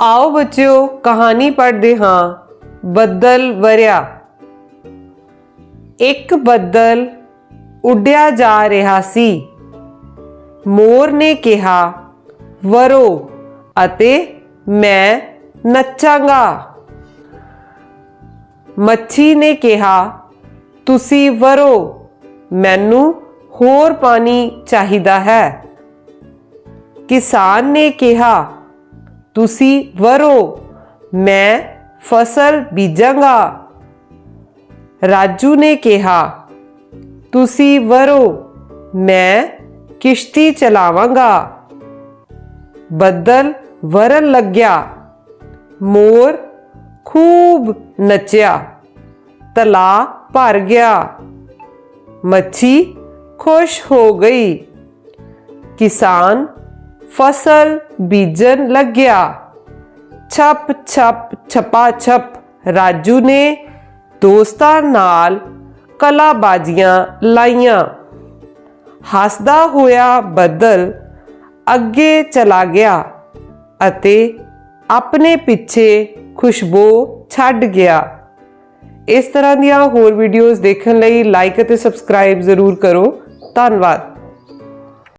ਆਓ ਬੱਚਿਓ, ਕਹਾਣੀ ਪੜ੍ਹਦੇ ਹਾਂ। ਬੱਦਲ ਵਰਿਆ। ਇੱਕ ਬੱਦਲ ਉੱਡਿਆ ਜਾ ਰਿਹਾ ਸੀ। ਮੋਰ ਨੇ ਕਿਹਾ, ਵਰੋ ਅਤੇ ਮੈਂ ਨੱਚਾਂਗਾ। ਮੱਛੀ ਨੇ ਕਿਹਾ, ਤੁਸੀਂ ਵਰੋ, ਮੈਨੂੰ ਹੋਰ ਪਾਣੀ ਚਾਹੀਦਾ ਹੈ। ਕਿਸਾਨ ਨੇ ਕਿਹਾ ਤੁਸੀਂ ਵਰੋ ਮੈਂ ਫਸਲ ਬੀਜਾਂਗਾ ਰਾਜੂ ਨੇ ਕਿਹਾ ਤੁਸੀਂ ਵਰੋ ਮੈਂ ਕਿਸ਼ਤੀ ਚਲਾਵਾਂਗਾ ਬੱਦਲ ਵਰਨ ਲੱਗਿਆ ਮੋਰ ਖੂਬ ਨੱਚਿਆ ਤਲਾ ਭਰ ਗਿਆ ਮੱਛੀ ਖੁਸ਼ ਹੋ ਗਈ ਕਿਸਾਨ ਫਸਲ ਬੀਜਣ ਲੱਗਿਆ। ਛੱਪ ਛੱਪ, ਛਪਾ, ਛੱਪ, ਰਾਜੂ ਨੇ ਦੋਸਤਾਂ ਨਾਲ ਕਲਾਬਾਜ਼ੀਆਂ ਲਾਈਆਂ। ਹੱਸਦਾ ਹੋਇਆ ਬੱਦਲ ਅੱਗੇ ਚਲਾ ਗਿਆ ਅਤੇ ਆਪਣੇ ਪਿੱਛੇ ਖੁਸ਼ਬੂ ਛੱਡ ਗਿਆ। ਇਸ ਤਰ੍ਹਾਂ ਦੀਆਂ ਹੋਰ ਵੀਡੀਓਜ਼ ਦੇਖਣ ਲਈ ਲਾਈਕ ਅਤੇ ਸਬਸਕ੍ਰਾਈਬ ਜ਼ਰੂਰ ਕਰੋ। ਧੰਨਵਾਦ।